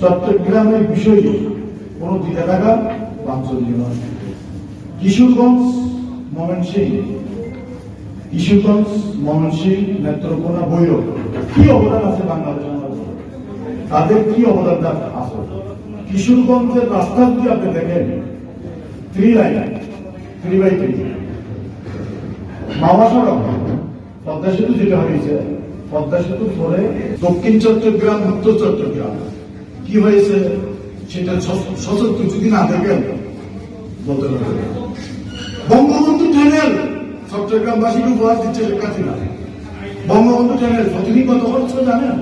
চট্টগ্রামের বিষয়ে কোনো দ্বিধা থাকা বাঞ্ছনীয় নয়। কিশোরগঞ্জ ময়মনসিং কিশোরগঞ্জ ময়মনসিং নেত্রকোনা বৈরব কি অবদান আছে বাংলাদেশের মধ্যে? তাদের কি অবদানটা আছে? কিশোরগঞ্জের রাস্তা যদি আপনি দেখেন three line three by three Mawa সড়ক, পদ্মা সেতু যেটা হয়েছে, পদ্মা সেতু পরে দক্ষিণ চট্টগ্রাম, উত্তর চট্টগ্রাম। কি হয়েছে সেটা স- সশস্ত্র যদি না দেখেন বলতে পারবেন বঙ্গবন্ধু চ্যানেল চট্টগ্রামবাসীকে উপহার দিচ্ছে শেখ হাসিনা। বঙ্গবন্ধু চ্যানেল প্রতিদিন কত খরচ জানেন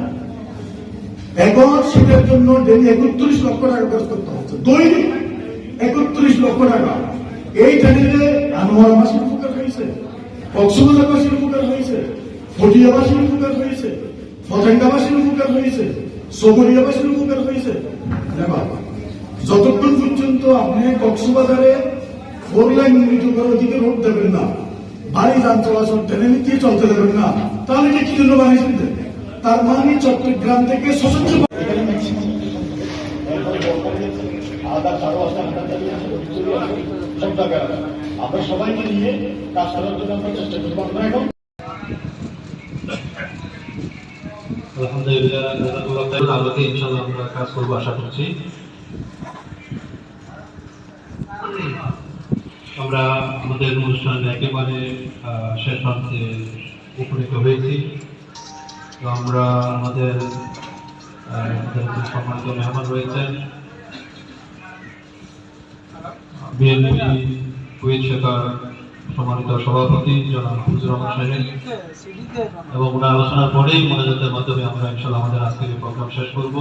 এখন সেটার জন্য ডেলি একত্রিশ লক্ষ টাকা খরচ করতে হচ্ছে। দৈনিক একত্রিশ লক্ষ টাকা। এই চ্যানেলে আনোয়ারবাসীর উপকার হয়েছে, কক্সবাজারবাসীর উপকার হয়েছে ফটিয়াবাসীর উপকার হয়েছে, ফতেঙ্গাবাসীর উপকার হয়েছে। সবরিয়াবাসীর উপকার হয়েছে যতক্ষণ পর্যন্ত আপনি কক্সবাজারে ফোর লাইন উন্নীত করার ওদিকে রোড দেবেন না, বাড়ি যান চলাচল, ট্রেনে দিয়ে চলতে দেবেন না, তাহলে কি জন্য বানিয়েছেন তার মানে চট্টগ্রাম থেকে সশস্ত্র আমরা সবাইকে নিয়ে কাজ করার জন্য আমরা চেষ্টা করব। আমরা এখন আলহামদুলিল্লাহ আলোকে কাজ করব আশা করছি। আমরা আমাদের অনুষ্ঠান একেবারে শেষ প্রান্তে উপনীত হয়েছি। তো আমরা আমাদের সম্মানিত মেহমান রয়েছেন। সম্মানিত সভাপতি জনাব হুজুর রহমান সাহেব। এবং ওনার আলোচনার পরেই মনোযোগের মাধ্যমে আমরা ইনশাল্লাহ আমাদের আজকের প্রোগ্রাম শেষ করব।